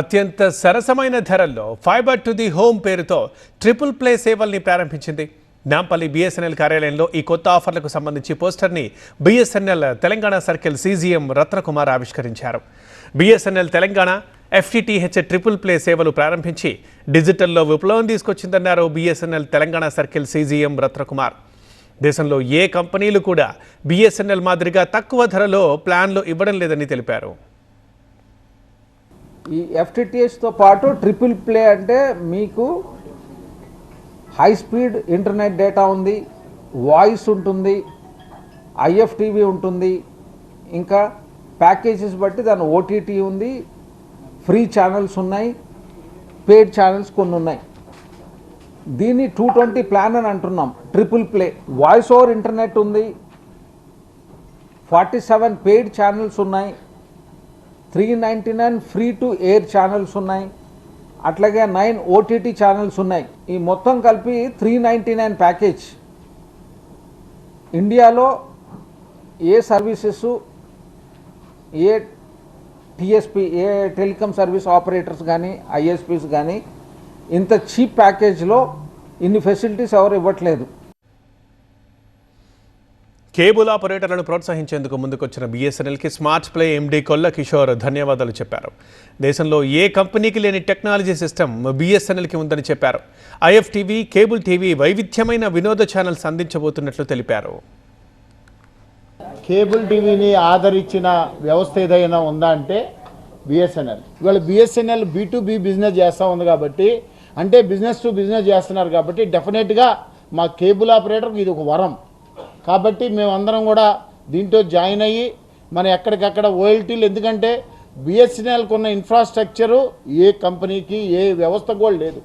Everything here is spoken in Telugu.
అత్యంత సరసమైన ధరల్లో ఫైబర్ టు ది హోమ్ పేరుతో ట్రిపుల్ ప్లే సేవల్ని ప్రారంభించింది. నాంపల్లి బిఎస్ఎన్ఎల్ కార్యాలయంలో ఈ కొత్త ఆఫర్లకు సంబంధించి పోస్టర్ని BSNL Telangana circle CGM Ratnakumar ఆవిష్కరించారు. BSNL Telangana FTTH triple play సేవలు ప్రారంభించి డిజిటల్లో విప్లవం తీసుకొచ్చిందన్నారు BSNL Telangana circle CGM Ratnakumar. దేశంలో ఏ కంపెనీలు కూడా బిఎస్ఎన్ఎల్ మాదిరిగా తక్కువ ధరలో ప్లాన్లు ఇవ్వడం లేదని తెలిపారు. ఈ ఎఫ్టిటిహెచ్తో పాటు ట్రిపుల్ ప్లే అంటే మీకు హై స్పీడ్ ఇంటర్నెట్ డేటా ఉంది వాయిస్ ఉంటుంది ఐఎఫ్టీవీ ఉంటుంది ఇంకా ప్యాకేజెస్ బట్టి దాని ఓటీటీ ఉంది ఫ్రీ ఛానల్స్ ఉన్నాయి పేడ్ ఛానల్స్ కొన్ని ఉన్నాయి. దీన్ని టూ ట్వంటీ ప్లాన్ అని అంటున్నాం triple play. Voice over internet ఉంది ఫార్టీ సెవెన్ పెయిడ్ ఛానల్స్ ఉన్నాయి three ninety nine free to air channels ఉన్నాయి. అట్లాగే నైన్ ఓటీటీ ఛానల్స్ ఉన్నాయి. ఈ మొత్తం కలిపి త్రీ నైంటీ నైన్ ప్యాకేజ్ ఇండియాలో ఏ సర్వీసెస్ ఏ టీఎస్పీ ఏ టెలికాం సర్వీస్ ఆపరేటర్స్ కానీ ఐఎస్పీస్ కానీ ఇంత చీప్ ప్యాకేజ్లో ఇన్ని ఫెసిలిటీస్ ఎవరు ఇవ్వట్లేదు. కేబుల్ ఆపరేటర్లను ప్రోత్సహించేందుకు ముందుకొచ్చిన బీఎస్ఎన్ఎల్కి స్మార్ట్ ప్లే ఎండీ కొల్ల కిషోర్ ధన్యవాదాలు చెప్పారు. దేశంలో ఏ కంపెనీకి లేని టెక్నాలజీ సిస్టమ్ బీఎస్ఎన్ఎల్కి ఉందని చెప్పారు. ఐఎఫ్టీవీ కేబుల్ టీవీ వైవిధ్యమైన వినోద ఛానల్స్ అందించబోతున్నట్లు తెలిపారు. కేబుల్ టీవీని ఆదరించిన వ్యవస్థ ఏదైనా ఉందా అంటే బిఎస్ఎన్ఎల్. ఇవాళ బిఎస్ఎన్ఎల్ బీటూబీ బి బిజినెస్ చేస్తూ ఉంది కాబట్టి అంటే బిజినెస్ టు బిజినెస్ చేస్తున్నారు కాబట్టి డెఫినెట్గా మా కేబుల్ ఆపరేటర్కి ఇది ఒక వరం. కాబట్టి మేమందరం కూడా దీంట్లో జాయిన్ అయ్యి మన ఎక్కడికక్కడ ఓఎల్టీలు ఎందుకంటే బిఎస్ఎన్ఎల్కి ఉన్న ఇన్ఫ్రాస్ట్రక్చరు ఏ కంపెనీకి ఏ వ్యవస్థ కూడా లేదు.